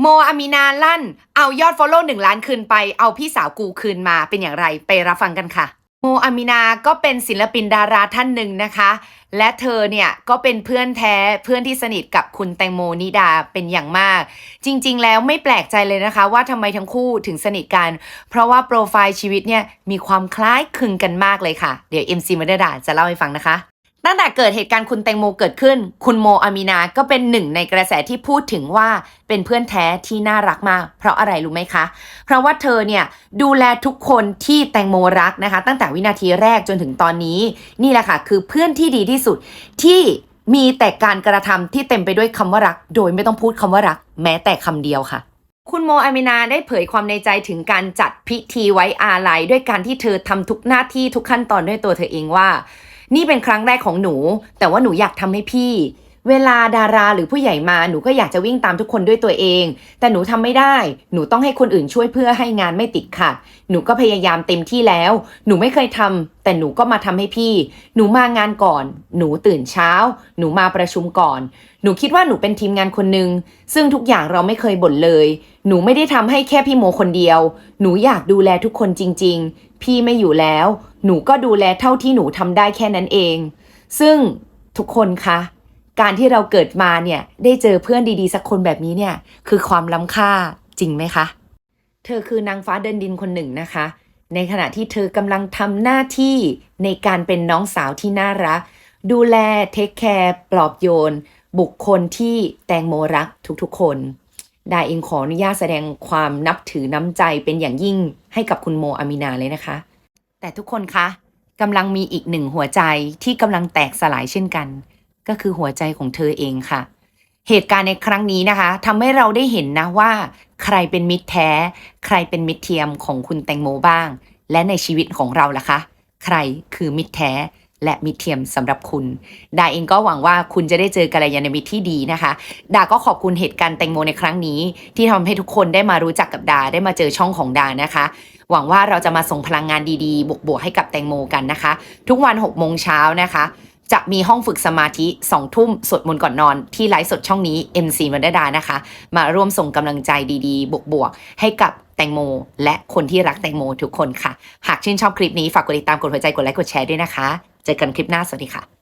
โมอามีนาลั่น เอายอดฟอลโล่หนึ่งล้านคืนไป เอาพี่สาวกูคืนมาเป็นอย่างไรไปรับฟังกันค่ะ โมอามีนาก็เป็นศิลปินดาราท่านหนึ่งนะคะ และเธอเนี่ยก็เป็นเพื่อนแท้เพื่อนที่สนิทกับคุณแตงโมนิดาเป็นอย่างมาก จริง ๆ แล้วไม่แปลกใจเลยนะคะ ว่าทำไมทั้งคู่ถึงสนิทกัน เพราะว่าโปรไฟล์ชีวิตเนี่ยมีความคล้ายคลึงกันมากเลยค่ะ เดี๋ยว MC มาดาจะเล่าให้ฟังนะคะ ตั้งแต่เกิดเหตุการณ์คุณแตงโมเกิดขึ้น คุณโมอามีนาก็เป็นหนึ่งในกระแสที่พูดถึงว่าเป็นเพื่อนแท้ที่น่ารักมาก เพราะอะไรรู้ไหมคะ เพราะว่าเธอเนี่ยดูแลทุกคนที่แตงโมรักนะคะ ตั้งแต่วินาทีแรกจนถึงตอนนี้ นี่แหละค่ะ คือเพื่อนที่ดีที่สุดที่มีแต่การกระทำที่เต็มไปด้วยคำว่ารัก โดยไม่ต้องพูดคำว่ารัก แม้แต่คำเดียวค่ะคุณโมอามินาได้เผยความในใจถึงการจัดพิธีไว้อาลัยด้วยการที่เธอทำทุกหน้าที่ทุกขั้นตอนด้วยตัวเธอเองว่า นี่เป็นครั้งแรกของหนู แต่ว่าหนูอยากทำให้พี่ เวลาดาราหรือผู้ใหญ่มาหนูก็อยากจะวิ่งตามทุกคนด้วยตัวเอง แต่หนูทำไม่ได้ หนูต้องให้คนอื่นช่วยเพื่อให้งานไม่ติดขัด หนูก็พยายามเต็มที่แล้ว หนูไม่เคยทำแต่หนูก็มาทำให้พี่ หนูมางานก่อน หนูตื่นเช้า หนูมาประชุมก่อน หนูคิดว่าหนูเป็นทีมงานคนหนึ่งซึ่งทุกอย่างเราไม่เคยบ่นเลย หนูไม่ได้ทำให้แค่พี่โมคนเดียว หนูอยากดูแลทุกคนจริง ๆ พี่ไม่อยู่แล้ว หนูก็ดูแลเท่าที่หนูทำได้แค่นั้นเอง ซึ่งทุกคนคะ การที่เราเกิดมาเนี่ยได้เจอเพื่อนดีๆ สักคนแบบนี้เนี่ยคือความล้ำค่าจริงไหมคะ เธอคือนางฟ้าเดินดินคนหนึ่งนะคะ ในขณะที่เธอกำลังทำหน้าที่ในการเป็นน้องสาวที่น่ารัก ดูแลเทคแคร์ปลอบโยน บุคคลที่แตงโมรักทุกๆคนดาเองขออนุญาตแสดงความนับถือน้ำใจเป็นอย่างยิ่งให้กับคุณโมอามินาเลยนะคะ แต่ทุกคนคะกำลังมีอีกหนึ่งหัวใจที่กำลังแตกสลายเช่นกัน ก็คือหัวใจของเธอเองค่ะ เหตุการณ์ในครั้งนี้นะคะทำให้เราได้เห็นนะว่า ใครเป็นมิตรแท้ ใครเป็นมิตรเทียมของคุณแตงโมบ้าง และในชีวิตของเราล่ะคะ ใครคือมิตรแท้และมิตรเทียมสำหรับคุณ ดาเองก็หวังว่าคุณจะได้เจอกัลยาณมิตรที่ดีนะคะ ดาก็ขอบคุณเหตุการณ์แตงโมในครั้งนี้ ที่ทำให้ทุกคนได้มารู้จักกับดาได้มาเจอช่องของดานะคะ หวังว่าเราจะมาส่งพลังงานดีๆ บวกๆให้กับแตงโมกันนะคะ ทุกวัน6โมงเช้านะคะ จะมีห้องฝึกสมาธิสองทุ่มสวดมนต์ก่อนนอน ที่ไลฟ์สดช่องนี้ MC มันดานะคะ มาร่วมส่งกำลังใจดีๆ บวกๆ ให้กับแตงโม และคนที่รักแตงโมทุกคนค่ะ หากชื่นชอบคลิปนี้ ฝากกดติดตามกดหัวใจกดไลค์กดแชร์ด้วยนะคะ เจอกันคลิปหน้า สวัสดีค่ะ